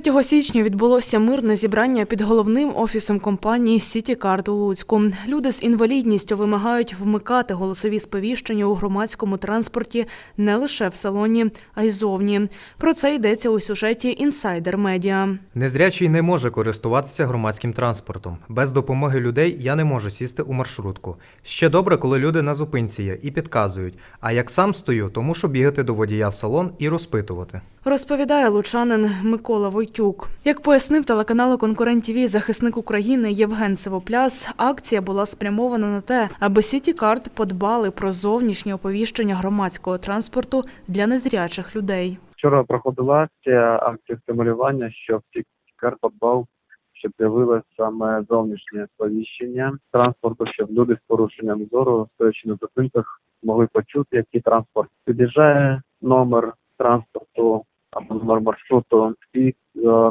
3 січня відбулося мирне зібрання під головним офісом компанії «Сітікард» у Луцьку. Люди з інвалідністю вимагають вмикати голосові сповіщення у громадському транспорті не лише в салоні, а й зовні. Про це йдеться у сюжеті «Інсайдер Медіа». Незрячий не може користуватися громадським транспортом. Без допомоги людей я не можу сісти у маршрутку. Ще добре, коли люди на зупинці є і підказують. А як сам стою, то мушу бігати до водія в салон і розпитувати. Розповідає лучанин Микола Войтюк. Як пояснив телеканалу Конкурент ТВ захисник України Євген Сивопляс, акція була спрямована на те, аби Сітікард подбали про зовнішнє оповіщення громадського транспорту для незрячих людей. Вчора проходила акція, акція стимулювання, щоб Тікар подбав, щоб з'явилося саме зовнішнє сповіщення транспорту, щоб люди з порушенням зору, стоячи на зупинках, могли почути, який транспорт під'їжджає, номер транспорту або номер маршруту і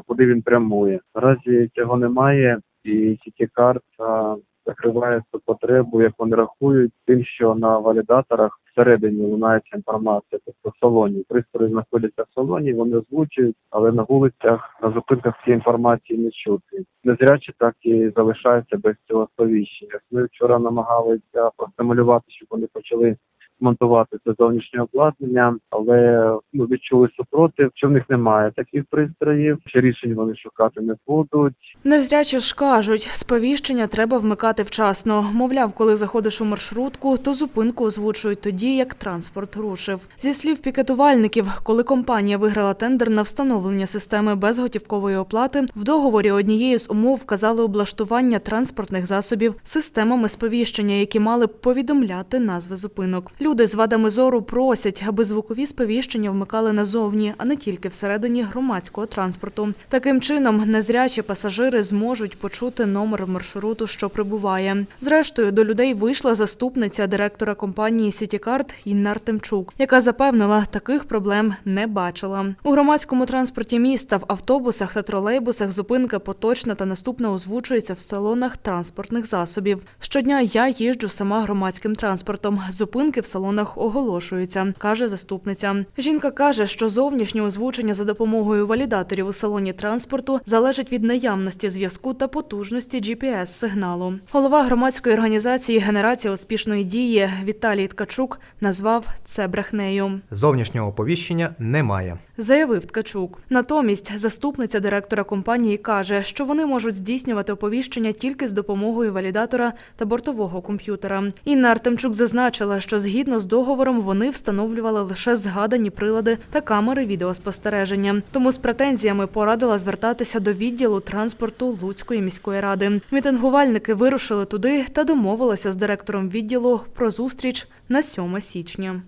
куди він прямує. Наразі цього немає, і Сітікарт закриває цю потребу, як вони рахують, тим, що на валідаторах всередині лунається інформація, тобто в салоні. Пристрої знаходяться в салоні, вони озвучують, але на вулицях, на зупинках цієї інформації не чути. Незрячі так і залишаються без цього сповіщення. Ми вчора намагалися простимулювати, щоб вони почали монтувати це зовнішнє обладнання, але ну відчули супротив, що в них немає таких пристроїв. Ще рішень вони шукати не будуть. Незрячі ж кажуть, сповіщення треба вмикати вчасно. Мовляв, коли заходиш у маршрутку, то зупинку озвучують тоді, як транспорт рушив. Зі слів пікетувальників, коли компанія виграла тендер на встановлення системи безготівкової оплати, в договорі однією з умов вказали облаштування транспортних засобів системами сповіщення, які мали б повідомляти назви зупинок. Люди з вадами зору просять, аби звукові сповіщення вмикали назовні, а не тільки всередині громадського транспорту. Таким чином, незрячі пасажири зможуть почути номер маршруту, що прибуває. Зрештою, до людей вийшла заступниця директора компанії «Сітікард» Інна Артемчук, яка запевнила, таких проблем не бачила. У громадському транспорті міста в автобусах та тролейбусах зупинка поточна та наступна озвучується в салонах транспортних засобів. Щодня я їжджу сама громадським транспортом. Зупинки в салонах оголошуються, каже заступниця. Жінка каже, що зовнішнє озвучення за допомогою валідаторів у салоні транспорту залежить від наявності зв'язку та потужності GPS-сигналу. Голова громадської організації Генерація успішної дії Віталій Ткачук назвав це брехнею. Зовнішнього оповіщення немає. Заявив Ткачук. Натомість заступниця директора компанії каже, що вони можуть здійснювати оповіщення тільки з допомогою валідатора та бортового комп'ютера. Інна Артемчук зазначила, що згідно з договором вони встановлювали лише згадані прилади та камери відеоспостереження. Тому з претензіями порадила звертатися до відділу транспорту Луцької міської ради. Мітингувальники вирушили туди та домовилися з директором відділу про зустріч на 7 січня.